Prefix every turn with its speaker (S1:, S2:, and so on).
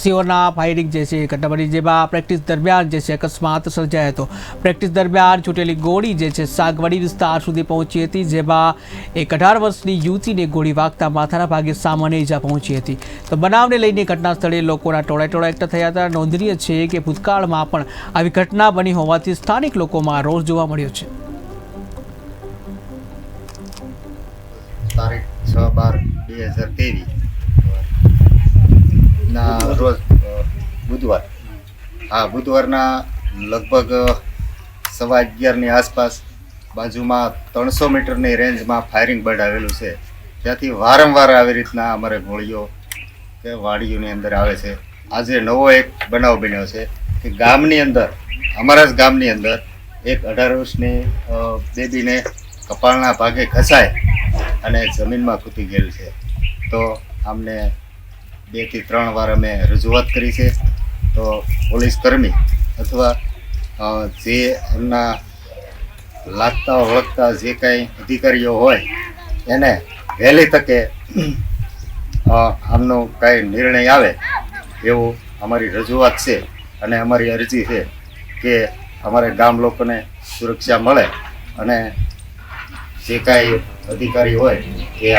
S1: સિંહોના firing જે છે એ ઘટના જેમાં પ્રેક્ટિસ દરમિયાન જે છે અકસ્માત સર્જાયો હતો. પ્રેક્ટિસ દરમિયાન છૂટેલી ગોળી જે છે સાગવડી વિસ્તાર સુધી પહોંચી હતી જેમાં એક અઢાર વર્ષની યુવતીને ગોળી વાગતા માથાના ભાગે સામાન્ય ઈજા પહોંચી હતી. તો બનાવને લઈને ઘટના સ્થળે લોકોના ટોળા ટોળા એકઠા થયા હતા. નોંધનીય છે કે ભૂતકાળમાં પણ આવી ઘટના બની હોવાથી સ્થાનિક લોકોમાં રોષ જોવા મળ્યો છે.
S2: તારીખ છ બાર બે હજાર બુધવાર. હા, બુધવારના લગભગ સવા અગિયારની આસપાસ બાજુમાં ત્રણસો મીટરની રેન્જમાં ફાયરિંગ બર્ડ આવેલું છે. ત્યાંથી વારંવાર આવી રીતના અમારે ગોળીઓ કે વાડીઓની અંદર આવે છે. આજે નવો એક બનાવ બન્યો છે કે ગામની અંદર, અમારા જ ગામની અંદર એક અઢાર વર્ષની બેબીને કપાળના ભાગે ઘસાય અને જમીનમાં કૂદી ગયેલ છે. તો આમને બેથી ત્રણ વાર અમે રજૂઆત કરી છે. તો પોલીસ કર્મી અથવા જે એમના લાગતા, ઓળખતા જે કાંઈ અધિકારીઓ હોય, એને વહેલી તકે આમનો કાંઈ નિર્ણય આવે એવું અમારી રજૂઆત છે અને અમારી અરજી છે કે અમારે ગામ લોકોને સુરક્ષા મળે અને જે કાંઈ અધિકારી હોય એ